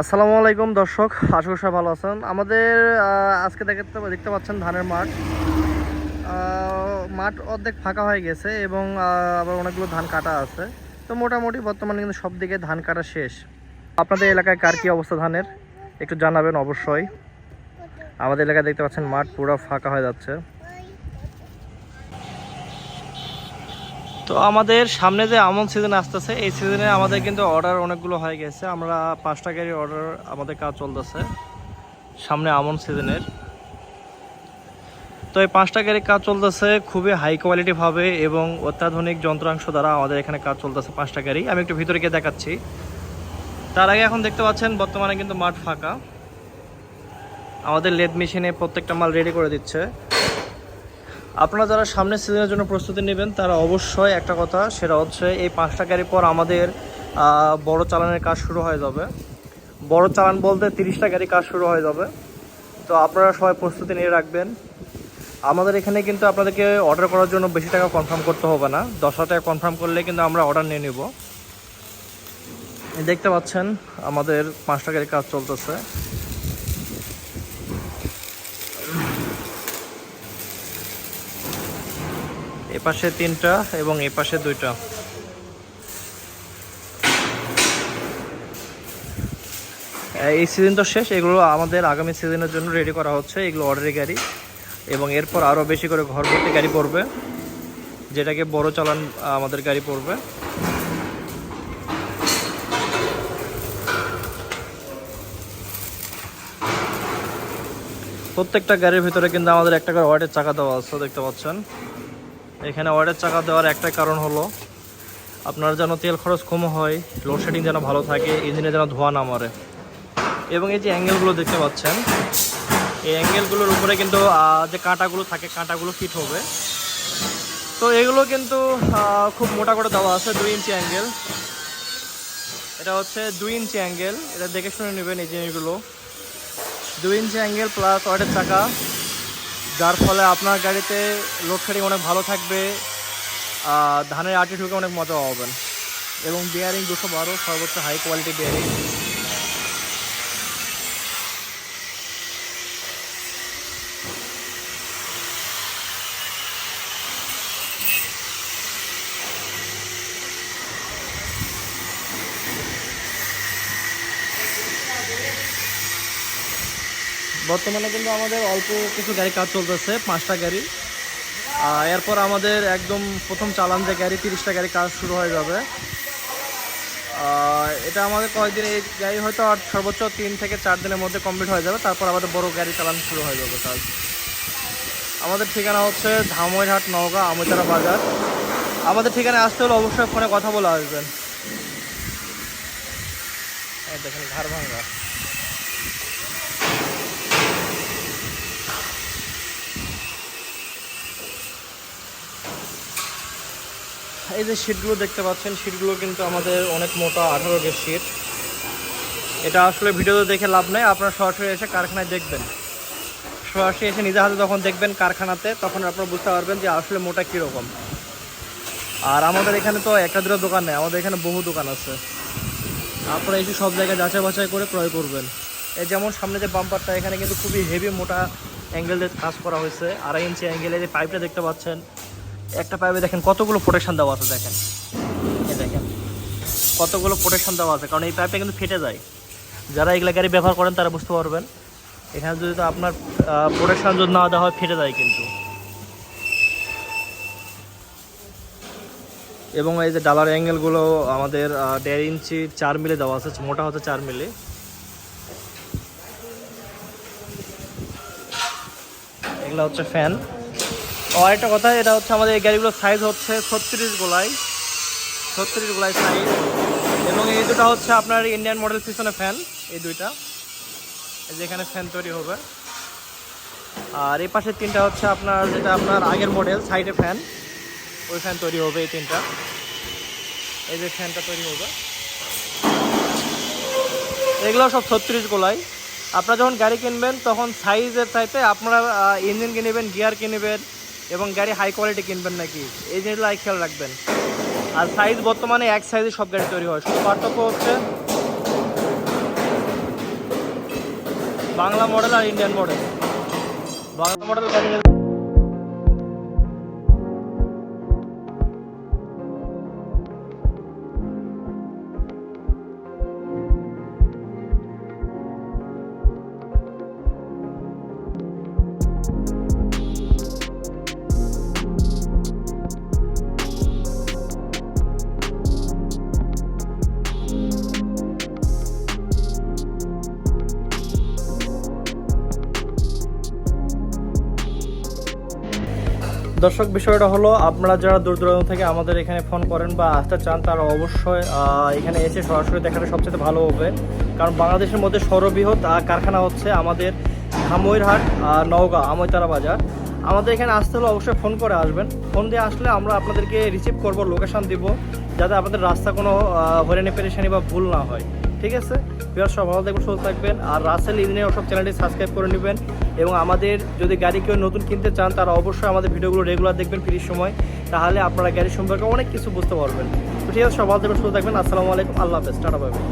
আসসালামু আলাইকুম দর্শক, আশা করি ভালো আছেন। আমাদের আজকে দেখতে দেখতে পাচ্ছেন ধানের মাঠ। মাঠ অর্ধেক ফাঁকা হয়ে গেছে এবং আবার অনেকগুলো ধান কাটা আছে। তো মোটামুটি বর্তমানে কিন্তু সব দিকে ধান কাটা শেষ। আপনাদের এলাকায় কার কী অবস্থা ধানের? একটু জানাবেন অবশ্যই। আমাদের এলাকায় দেখতে পাচ্ছেন মাঠ পুরো ফাঁকা হয়ে যাচ্ছে। তো আমাদের সামনে যে আমন সিজন আসতেছে, এই সিজনে আমাদের কিন্তু অর্ডার অনেকগুলো হয়ে গেছে। আমরা পাঁচটা গাড়ির অর্ডার আমাদের কাজ চলতেছে সামনে আমন সিজনের তো এই পাঁচটা গাড়ির কাজ চলতেছে খুবই হাই কোয়ালিটি ভাবে এবং অত্যাধুনিক যন্ত্রাংশ দ্বারা আমাদের এখানে কাজ চলতেছে পাঁচটা গাড়ি। আমি একটু ভিতরে গিয়ে দেখাচ্ছি। তার আগে এখন দেখতে পাচ্ছেন, বর্তমানে কিন্তু মাঠ ফাঁকা। আমাদের লেদ মেশিনে প্রত্যেকটা মাল রেডি করে দিচ্ছে। আপনারা যারা সামনের সিজনের জন্য প্রস্তুতি নেবেন, তারা অবশ্যই একটা কথা, সেটা হচ্ছে এই পাঁচটা গাড়ি পর আমাদের বড় চালানের কাজ শুরু হয়ে যাবে। বড় চালান বলতে তিরিশটা গাড়ি কাজ শুরু হয়ে যাবে। তো আপনারা সবাই প্রস্তুতি নিয়ে রাখবেন। আমাদের এখানে কিন্তু আপনাদেরকে অর্ডার করার জন্য বেশি টাকা কনফার্ম করতে হবে না। দশ হাজার টাকা কনফার্ম করলে কিন্তু আমরা অর্ডার নিয়ে নিব। দেখতে পাচ্ছেন, আমাদের পাঁচটা গাড়ি কাজ চলতেছে। এ পাশে তিনটা এবং এ পাশে দুইটা। এই সিজন তো শেষ, এগুলো আমাদের আগামী সিজনের জন্য রেডি করা হচ্ছে, এগুলো অর্ডারি গাড়ি। এবং এরপর আরও বেশি করে ঘর ভর্তি গাড়ি পড়বে, যেটাকে বড় চালান আমাদের গাড়ি পড়বে। প্রত্যেকটা গাড়ির ভিতরে কিন্তু আমাদের একটা করে ওয়াটের চাকা দেওয়া আছে, দেখতে পাচ্ছেন। এখানে ওয়াটের চাকা দেওয়ার একটা কারণ হলো, আপনার যেন তেল খরচ কম হয় লোডশেডিং যেন ভালো থাকে ইঞ্জিনে যেন ধোয়া না মারে। এবং এই যে অ্যাঙ্গেলগুলো দেখতে পাচ্ছেন, এই অ্যাঙ্গেলগুলোর উপরে কিন্তু যে কাঁটাগুলো থাকে, কাঁটাগুলো ফিট হবে। তো এগুলো কিন্তু খুব মোটা করে দেওয়া আছে, দুই ইঞ্চি অ্যাঙ্গেল এটা হচ্ছে দুই ইঞ্চি অ্যাঙ্গেল এটা দেখে শুনে নেবেন এই জিনিসগুলো। দুই ইঞ্চি অ্যাঙ্গেল প্লাস ওয়াটের চাকা। যার ফলে আপনার গাড়িতে লোডশেডিং অনেক ভালো থাকবে ধানের আটি ঢুকে অনেক মজা পাবেন। এবং বিয়ারিং দুশো বারো, সর্বোচ্চ হাই কোয়ালিটি বিয়ারিং বর্তমানে কিন্তু আমাদের অল্প কিছু গাড়ি কাজ চলতেছে, পাঁচটা গাড়ি। এরপর আমাদের একদম প্রথম চালান যে গাড়ি, তিরিশটা গাড়ি কাজ শুরু হয়ে যাবে। এটা আমাদের কয়েকদিন, এই গাড়ি হয়তো আর সর্বোচ্চ তিন থেকে চার দিনের মধ্যে কমপ্লিট হয়ে যাবে। তারপর আমাদের বড় গাড়ি চালান শুরু হয়ে যাবে কাজ। আমাদের ঠিকানা হচ্ছে ধামইরহাট, নওগাঁ আমতারা বাজার। আমাদের ঠিকানায় আসতে হলে অবশ্যই ফোনে কথা বলে আসবেন। দেখেন, ঘাড় ভাঙা। এই যে শিটগুলো দেখতে পাচ্ছেন শিটগুলো কিন্তু আমাদের অনেক মোটা আঠারো গের শিট এটা আসলে ভিডিওতে দেখে লাভ নেই, আপনারা সরাসরি এসে কারখানায় দেখবেন। সরাসরি এসে নিজে হাতে যখন দেখবেন কারখানাতে, তখন আপনারা বুঝতে পারবেন যে আসলে মোটা কীরকম। আর আমাদের এখানে তো একটা দুটো দোকান নেই, আমাদের এখানে বহু দোকান আছে। আপনারা এসে সব জায়গায় যাচাই বাছাই করে ক্রয় করবেন। এই যেমন সামনে যে বাম্পারটা এখানে কিন্তু খুবই হেভি মোটা অ্যাঙ্গেল দিয়ে কাজ করা হয়েছে। আড়াই ইঞ্চি অ্যাঙ্গেলের যে পাইপটা দেখতে পাচ্ছেন একটা পাইপে দেখেন কতগুলো প্রোটেকশন দেওয়া আছে, দেখেন। দেখেন, কতগুলো প্রোটেকশন দেওয়া আছে, কারণ এই পাইপটা কিন্তু ফেটে যায়। যারা এগুলা গাড়ি ব্যবহার করেন, তারা বুঝতে পারবেন। এখানে যদি তো আপনার প্রোটেকশন যদি না দেওয়া হয়, ফেটে যায় কিন্তু। এবং এই যে ডালার অ্যাঙ্গেলগুলো আমাদের দেড় ইঞ্চি চার মিলে দেওয়া আছে, মোটা হচ্ছে চার মিলে। এগুলো হচ্ছে ফ্যান আরেকটা কথা, এটা হচ্ছে আমাদের এই গাড়িগুলোর সাইজ হচ্ছে ছত্রিশ গোলাই। ছত্রিশ গোলাই সাইজ এবং এই দুটা হচ্ছে আপনার ইন্ডিয়ান মডেল পিছনে ফ্যান এই দুইটা। এই যে এখানে ফ্যান তৈরি হবে। আর এই পাশে তিনটা হচ্ছে আপনার, যেটা আপনার আগের মডেল সাইডে ফ্যান ওই ফ্যান তৈরি হবে এই তিনটা। এই যে ফ্যানটা তৈরি হবে। এগুলো সব ছত্রিশ গোলাই। আপনারা যখন গাড়ি কিনবেন, তখন সাইজের চাইতে আপনারা ইঞ্জিন কিনবেন গিয়ার কিনবেন এবং গাড়ি হাই কোয়ালিটি কিনবেন নাকি? এই জিনিসগুলো খেয়াল রাখবেন। আর সাইজ বর্তমানে এক সাইজে সব গাড়ি তৈরি হয়। শুধু পার্থক্য হচ্ছে বাংলা মডেল আর ইন্ডিয়ান মডেল বাংলা মডেল গাড়ি দর্শক বিষয়টা হলো আপনারা যারা দূর দূরান্ত থেকে আমাদের এখানে ফোন করেন বা আসতে চান তারা অবশ্যই এখানে এসে সরাসরি দেখাটা সবচেয়ে ভালো হবে। কারণ বাংলাদেশের মধ্যে সর্ববৃহৎ কারখানা হচ্ছে আমাদের আহ, নওগাঁ আমইতারা বাজার। আমাদের এখানে আসতে হলে অবশ্যই ফোন করে আসবেন। ফোন দিয়ে আসলে আমরা আপনাদেরকে রিসিভ করব লোকেশন দিব যাতে আপনাদের রাস্তা কোনো হরেনে পেরেশানি বা ভুল না হয়। ঠিক আছে? বিরাট সব ভালো থাকবেন, সুস্থ থাকবেন। আর রাসেল ইঞ্জিনিয়ার সব চ্যানেলটি সাবস্ক্রাইব করে নেবেন এবং আমাদের যদি গাড়ি কেউ নতুন কিনতে চান, তারা অবশ্যই আমাদের ভিডিওগুলো রেগুলার দেখবেন ফ্রির সময়। তাহলে আপনারা গাড়ি সম্পর্কে অনেক কিছু বুঝতে পারবেন। তো ঠিক আছে সব ভালো থাকবেন, সুস্থ থাকবেন। আসসালামু আলাইকুম, আল্লাহ হাফেজ, টাটা পাবেন